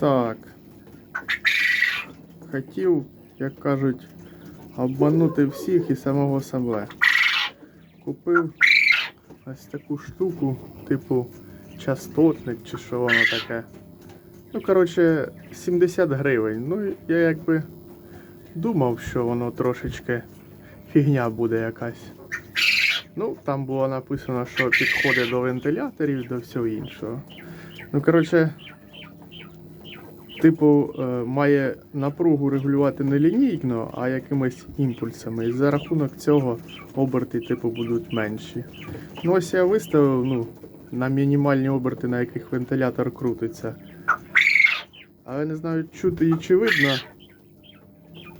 Так. Хотів, як кажуть, обманути всіх і самого себе. Купив ось таку штуку, типу частотник чи що воно таке. Ну, коротше, 70 гривень. Ну, я якби думав, що воно трошечки фігня буде якась. Ну, там було написано, що підходить до вентиляторів, до всього іншого. Ну, коротше, типу, е, має напругу регулювати не лінійно, а якимись імпульсами. І за рахунок цього оберти, типу, будуть менші. Ну, ось я виставив, ну, на мінімальні оберти, на яких вентилятор крутиться. Але не знаю, чути і чи видно.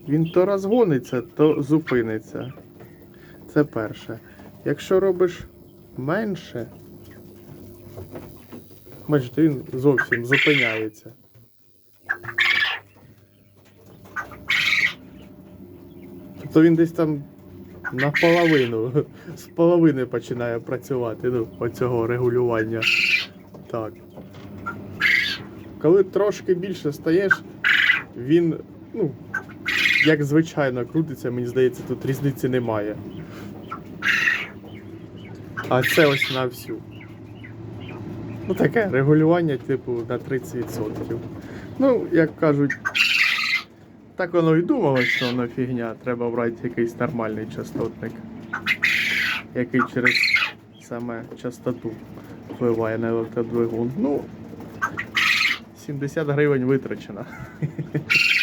Він то розгониться, то зупиниться. Це перше. Якщо робиш менше, бачите, він зовсім зупиняється. Тобто він десь там наполовину, з половини починає працювати, ну, оцього регулювання. Так. Коли трошки більше стаєш, він, ну, як звичайно крутиться, мені здається, тут різниці немає. А це ось на всю. Ну таке регулювання, типу, на 30%. Ну, як кажуть, так воно і думало, що воно фігня. Треба брати якийсь нормальний частотник, який через саме частоту впливає на електродвигун. Ну, 70 гривень витрачено.